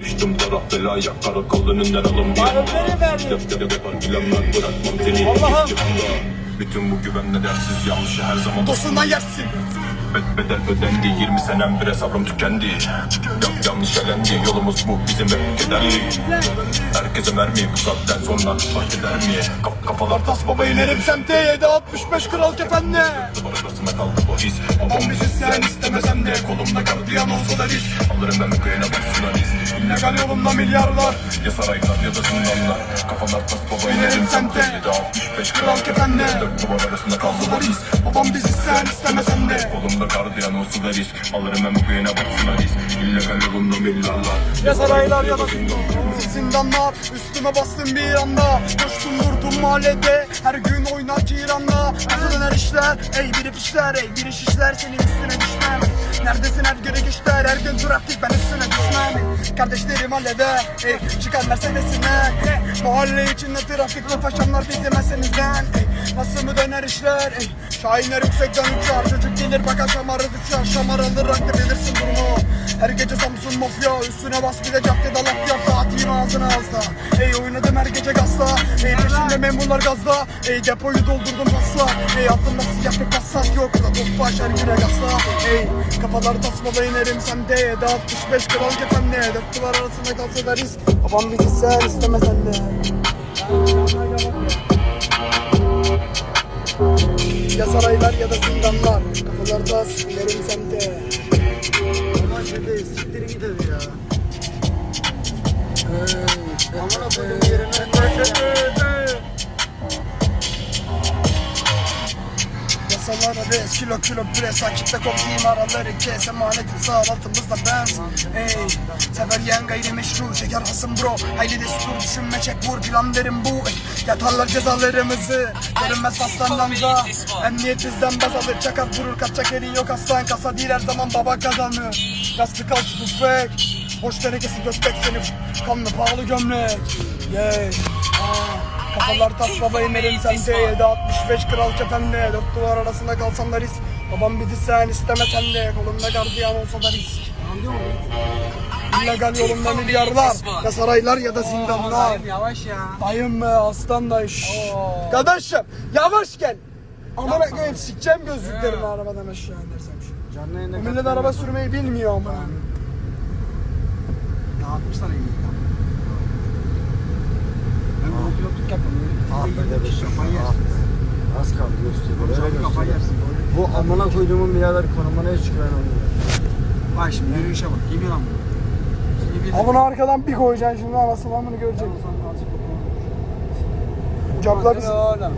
Düştüm taraf belaya karakol önünden alın bir Ömer'i verdim. Deftere yapar bilenler bırakmam seni Allah'ım. Bütün bu güvenle dersiz yanlışı her zaman Dosundan yersin. Bed bedel ödendi. 20 senem bire sabrım tükendi. Yan yanlış elendi. Yolumuz bu bizim hep kederli. Herkese mermi bu saatten sonra fark eder mi? Kap kafalar tas baba inerim semte. 7 65 kral kefenle. Duvar arasında kaldı bu his Babam bizi sen istemesen de Kolumda gardiyan olsa da risk Alırım ben bu kıyına başına risk İllegal yolumda milyarlar. Ya saraylar ya da zindanlar. Kafalar tas baba inerim semte. 7 65 kral kefenle. Dört duvar arasında kaldı bu his Babam bizi sen da risk Alırım bu kıyına başına risk İllegal yolumda milyarlar Ya saraylar ya da Zindanlar. Üstüme bastın bir anda. Koştum vurdum mahallede. Her gün oynar ciranda Nasıl döner işler? Ey biri fişler ey biri şişler senin üstüne düşmem. Neredesin? Her göre güçler her gün trafik ben üstüne düşmem. Kardeşlerim hallede ey çıkar Mercedes'ine Mahalle içinde trafik ve paşamlar bizim esenizden ey, Nasıl mı döner işler ey. Şahinler yüksekten uçar çocuk gelir bakar şamarı düşer Şamar alır rakı bilirsin durumu. Her gece Samsun mafya üstüne bas bir de caddede laf yap atayım ağzına azda Ey oynadım her gece gazla Ey peşimde memurlar gazla. Ey depoyu doldurdum pasla Ey aklımda siyah bir passat yok da Topaş her güne gazla. Ey kafalar tasmada inerim semte 7 65 kral kefenle Dört duvar arasında kalsa da risk Babam bizi sen istemesen de Ya saraylar ya da zindanlar Kafalar tas inerim semte Aman şöyle siktirin gidelim ya. Aman koydum yerine. Yasalar res kilo kilo pres Takipte koptiğim araları kes Emanetin sağ altımızda benz Ey sever yiyen gayrimeşru Şeker hasım bro. Hayli destur düşünme çek vur plan derim bu. Yatarlar cezalarımızı Görünmez aslandanza Emniyet bizden baz alır Çakar vurur kaçacak elin yok aslan. Kasa değil her zaman baba kazanır. Gazlı kalçı tüfek. Boş tenekesi gökbek seni Kanlı pahalı gömlek. Yeah Aa. Kafalar tas baba inerim sende 7 65 kral kefenle Dört duvar arasında kalsam da risk. Babam bizi sen istemesen de Kolumda gardiyan olsa da risk. Anlıyor musun? İllegal yolumda milyarlar Ya saraylar ya da zindanlar. Dayım yavaş ya. Dayım be aslan dayı. Kardeşim yavaş gel. Amına koyayım sikeceğim gözlüklerimi arabadan aşağı indirsem şu Canlı Bu millet araba sürmeyi bilmiyor ama. Elini. Ben Be de beşim. Kafayı yersin. be. Az kaldı gösteriyor. Gösteriyor. yersin. Bu amına koyduğumun birader konumuna hiç güvenmiyorum. Bak şimdi yürüyüşe bak. Yemin Ha bunu arkadan bir koyacaksın şimdi anasını amını göreceksin Caplar Oğlum.